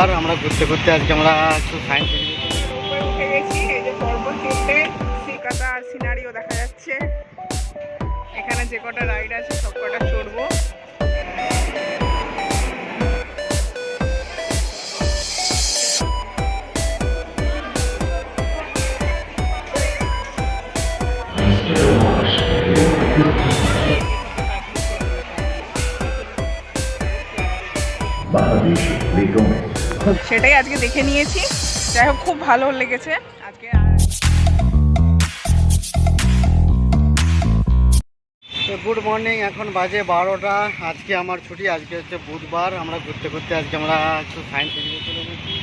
আর আমরা ঘুরতে ঘুরতে আজকে আমরা একটু সায়েন্স উঠে এই যে পর্বত তিনটে সিকাতা আর সিনারিও দেখা যাচ্ছে। এখানে যে কটা রাইড আছে সব কটা চড়বো। সেটাই আজকে দেখে নিয়েছি। যাই হোক, খুব ভালো লেগেছে। আজকে গুড মর্নিং এখন বাজে বারোটা। আজকে আমার ছুটি, আজকে হচ্ছে বুধবার। আমরা ঘুরতে ঘুরতে আজকে আমরা একটু সায়েন্স সিটিতে চলে এসেছি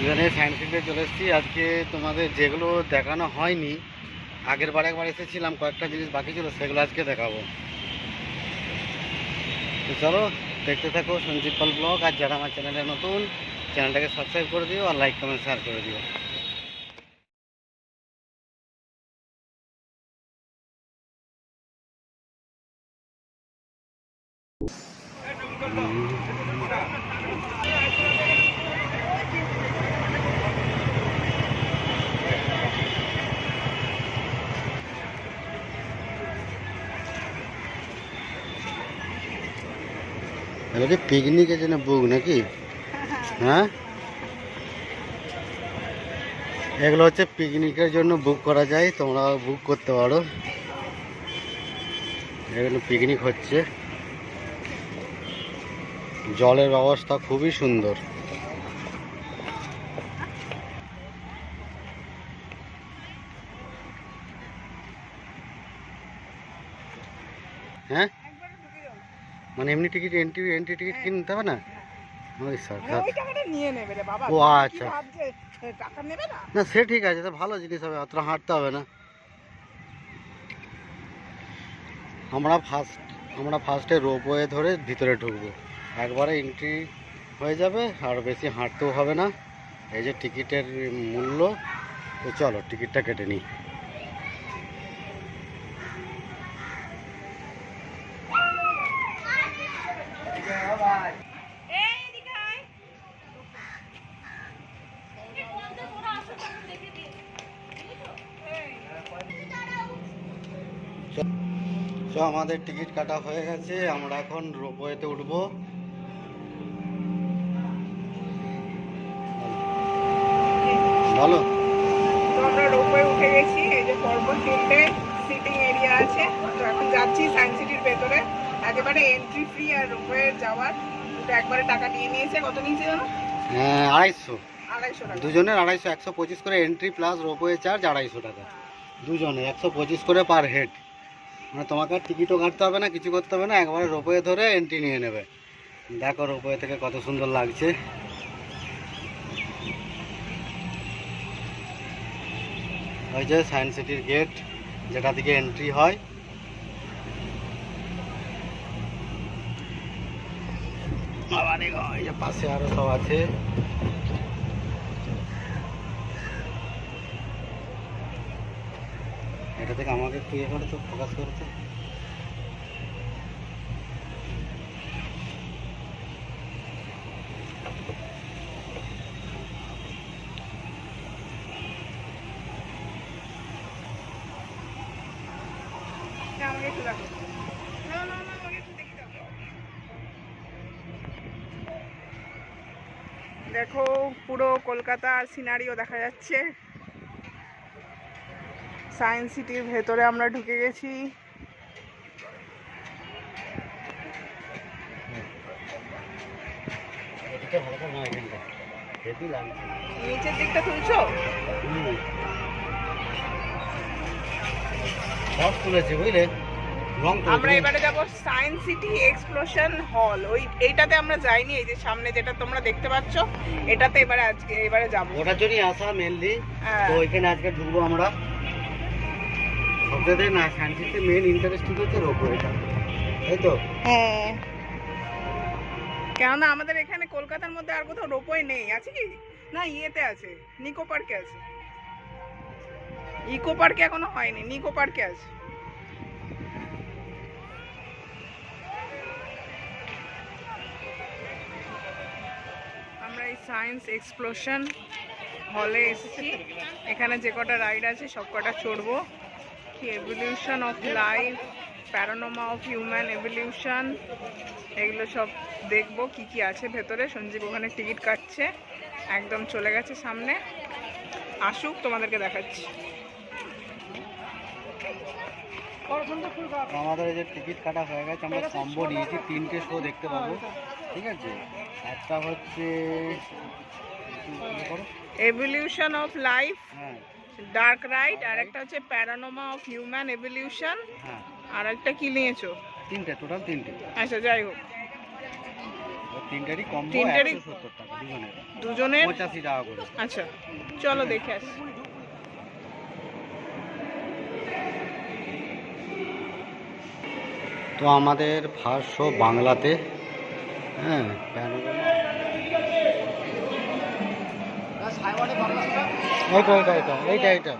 এখানে সায়েন্স সিটিতে চলে এসেছি। আজকে তোমাদের যেগুলো দেখানো হয়নি, আগের বার একবার এসেছিলাম, কয়েকটা জিনিস বাকি ছিল, সেগুলো আজকে দেখাবো। চলো দেখতে থাকো সঞ্জীব পাল ব্লগ। আর যারা আমার চ্যানেলে নতুন, চ্যানেলটাকে সাবস্ক্রাইব করে দিও আর লাইক কমেন্ট শেয়ার করে দিও। এটা পিকনিকের জন্য বুক নাকি? হ্যাঁ? এগুলো হচ্ছে পিকনিকের জন্য বুক করা যায় তোমরা বুক করতে পারো। এখানে পিকনিক হচ্ছে। জলের ব্যবস্থা খুবই সুন্দর। হ্যাঁ? মানে এমনি টিকিট এন্ট্রি এন্ট্রি টিকিট কিনতে হবে না? ওই স্যার হ্যাঁ, নিয়ে নেবে রে বাবা। ও, আচ্ছা। ভাবছে, টাকা নেবে না? না সে ঠিক আছে তো ভালো জিনিস হবে অতটা হাঁটতে হবে না। আমরা ফার্স্ট আমরা ফার্স্টে রোপওয়ে ধরে ভিতরে ঢুকবো। একবারে এন্ট্রি হয়ে যাবে আর বেশি হাঁটতেও হবে না। এই যে টিকিটের মূল্য তো চলো টিকিটটা কেটে নিই। তো আমাদের টিকিট কাটা হয়ে গেছে আমরা এখন রোপওয়েতে উঠবো। তো আমরা রোপওয়ে উঠে গেছি এই যে পর্বত তিনটে সিটিং এরিয়া আছে। তো এখন যাচ্ছি সায়েন্স সিটির ভেতরে। একেবারে এন্ট্রি ফ্রি আর রোপওয়ে যাওয়ার। দুটো একবারে টাকা নিয়ে নিয়েছে। কত নিয়েছে জানো? হ্যাঁ, আড়াইশো। আড়াইশো টাকা। দুজনের আড়াইশো একশো পঁচিশ করে এন্ট্রি প্লাস রোপওয়ে চার্জ আড়াইশো টাকা। দুজনে একশো পঁচিশ করে পার হেড মানে তোমাকে টিকিটও কাটতে হবে না, কিছু করতে হবে না, একবারে রোপওয়ে ধরে এন্ট্রি নিয়ে নেবে। দেখো রোপওয়ে থেকে কত সুন্দর লাগছে। ওই যে সায়েন্স সিটির গেট যেটা দিকে এন্ট্রি হয়। এই যে পাশে আরও সব আছে। এটা থেকে আমাকে একটু ইয়ে করে তো ফোকাস করে তো আমাকে একটু দেখো পুরো কলকাতা আর সিনারিও দেখা যাচ্ছে। সায়েন্স সিটির ভেতরে আমরা ঢুকে গেছি। নিচের দিকটা তুলছো। সব তুলেছে বুঝলে? রং আমরা এবারে যাব সায়েন্স সিটি এক্সপ্লোশন হল। ওই এইটাতে আমরা যাইনি এই যে সামনে যেটা তোমরা দেখতে পাচ্ছ এটাতে এবারে আজকে এবারে যাব। ওটার জন্যই আসা মেনলি হ্যাঁ। তো ওইখানে আজকে ঢুকবো আমরা। শান্তিতে মেন ইন্টারেস্টিং হচ্ছে? তাই তো? হ্যাঁ। কেননা আমাদের এখানে কলকাতার মধ্যে আর কোথাও রোপওয়ে নেই। আছে কি? না, ইয়েতে আছে। নিকো পার্কে আছে। ইকো পার্কে এখনও হয়নি। নিকো পার্কে আছে। সায়েন্স এক্সপ্লোশন হলে এসেছি। এখানে যে কটা রাইড আছে, সব কটা চড়বো। কি evolution of life panorama of human evolution এগুলো সব দেখব কি কি আছে ভেতরে। সঞ্জীব ওখানে টিকিট কাটছে একদম চলে গেছে সামনে। আসুক তোমাদেরকে দেখাচ্ছি। আমাদের যে টিকিট কাটা হয়ে গেছে আমরা কম্বো নিয়েছি তিনটে শো দেখতে পাবো। ঠিক আছে? একটা হচ্ছে এভলিউশন অফ লাইফ হ্যাঁ। ডার্ক রাইড আর একটা হচ্ছে প্যারানোমা অফ হিউম্যান এভলিউশন হ্যাঁ। আর একটা কি নিয়েছো? তিনটে টোটাল তিনটে। আচ্ছা যাই হোক। তিনটেরই কম্বো তিনটেরই- একশো সত্তর টাকা দুজনের। দুজনের? পঁচাশি টাকা করে। আচ্ছা চলো দেখে আসি। তো আমাদের ফার্স্ট শো বাংলাতে হ্যাঁ panorama. এইটা এইটা এইটা এইটা এইটা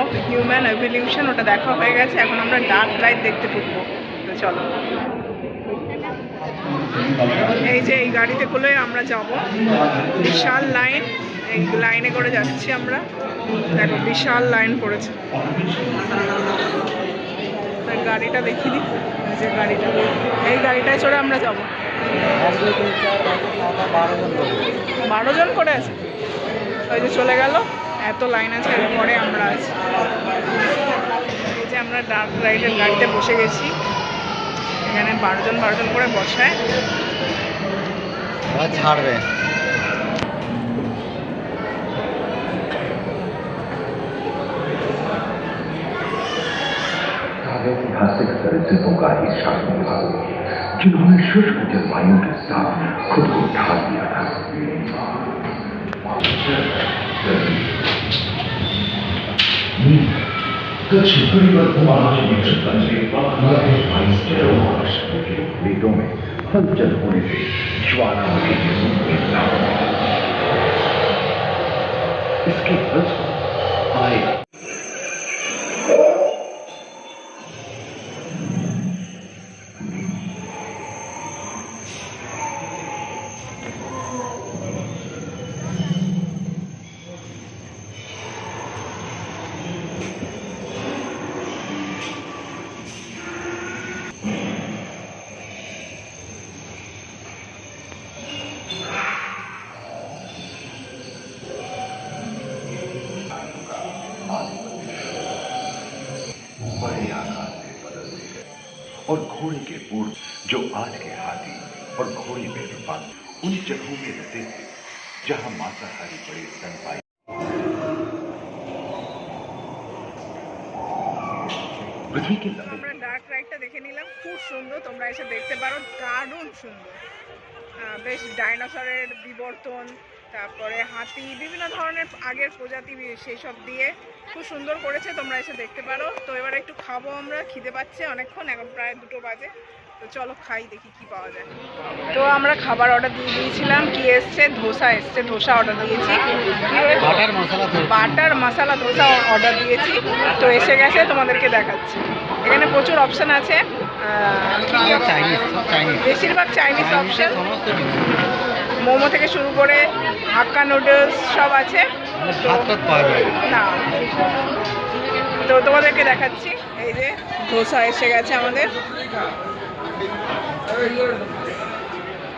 Of human evolution ওটা দেখা হয়ে গেছে। এখন আমরা ডার্ক রাইড দেখতে ঢুকবো। তো চলো। এই যে এই গাড়িতে করে আমরা যাব। বিশাল লাইন এই লাইনে করে যাচ্ছি আমরা। দেখো, বিশাল লাইন পড়েছে। গাড়িটা দেখিয়ে দিই। যে গাড়িটা। এই গাড়িটায় চড়ে আমরা যাব। বারো জন করে আছে। ওই যে চলে গেল। এত লাইন আছে এরপরে আমরা আছি এই যে আমরা ডার্ক রাইডের গাড়িতে বসে গেছি এখানে বারো জন বারো জন করে বসায় এবার ছাড়বে ऐतिहासिक चरित्रों का ही शासन था जिन्होंने शुष्क जलवायु के साथ खुद को ढाल दिया था वेदों में हलचल होने से ज्वालामुखी के इसके फल आए जो आज के हाथी और घोड़े में रूपांतर उन जगहों में रहते थे जहां मांसाहारी बड़े स्तनपाई पृथ्वी के लंबे আমরা ডার্ক একটা দেখে নিলাম খুব সুন্দর তোমরা এসে দেখতে পারো দারুণ সুন্দর আহ, বেশ ডাইনোসরের বিবর্তন তারপরে হাতি বিভিন্ন ধরনের আগের প্রজাতি সেই সব দিয়ে খুব সুন্দর করেছে তোমরা এসে দেখতে পারো তো এবার একটু খাবো আমরা খিদে পাচ্ছে অনেকক্ষণ এখন প্রায় দুটো বাজে তো চলো খাই দেখি কি পাওয়া যায়। তো আমরা খাবার অর্ডার দিয়ে দিয়েছিলাম কি এসছে? ধোসা এসছে ধোসা অর্ডার দিয়েছি। বাটার মশলা ধোসা অর্ডার দিয়েছি। তো এসে গেছে তোমাদেরকে দেখাচ্ছি। এখানে প্রচুর অপশান আছে। বেশিরভাগ চাইনিজ অপশান মোমো থেকে শুরু করে হাক্কা নুডলস সব আছে। মানে। না। তো তোমাদেরকে দেখাচ্ছি। এই যে ধোসা এসে গেছে আমাদের।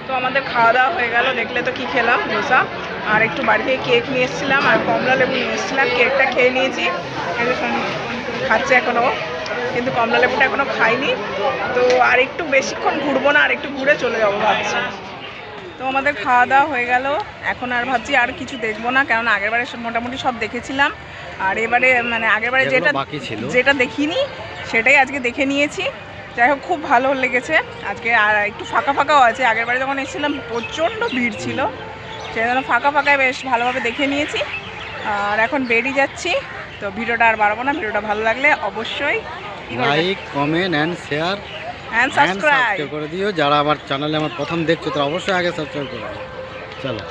তো আমাদের খাওয়া দাওয়া হয়ে গেল দেখলে তো কি খেলাম ধোসা। আর একটু বাড়ি থেকে কেক নিয়ে এসেছিলাম আর কমলা লেবু নিয়ে এসেছিলাম কেকটা খেয়ে নিয়েছি। খাচ্ছে এখনও কিন্তু কমলা লেবুটা এখনও খাইনি। তো আর একটু বেশিক্ষণ ঘুরবো না আর একটু ঘুরে চলে যাব ভাবছি। তো আমাদের খাওয়া দাওয়া হয়ে গেল এখন আর ভাবছি আর কিছু দেখব না কারণ আগেরবারে মোটামুটি সব দেখেছিলাম। আর এবারে মানে আগেরবারে যেটা যেটা দেখিনি সেটাই আজকে দেখে নিয়েছি। যাই হোক খুব ভালো লেগেছে। আজকে আর একটু ফাঁকা ফাঁকাও আছে। আগেরবারে যখন এসেছিলাম প্রচণ্ড ভিড় ছিল। সেই জন্য ফাঁকা ফাঁকায় বেশ ভালোভাবে দেখে নিয়েছি। আর এখন বেরিয়ে যাচ্ছি। তো ভিডিওটা আর বাড়াবো না ভিডিওটা ভালো লাগলে অবশ্যই like comment and share and subscribe করে দিও। যারা আমার চ্যানেলে আমার প্রথম দেখছ তারা অবশ্যই আগে সাবস্ক্রাইব করে দিও। চলো।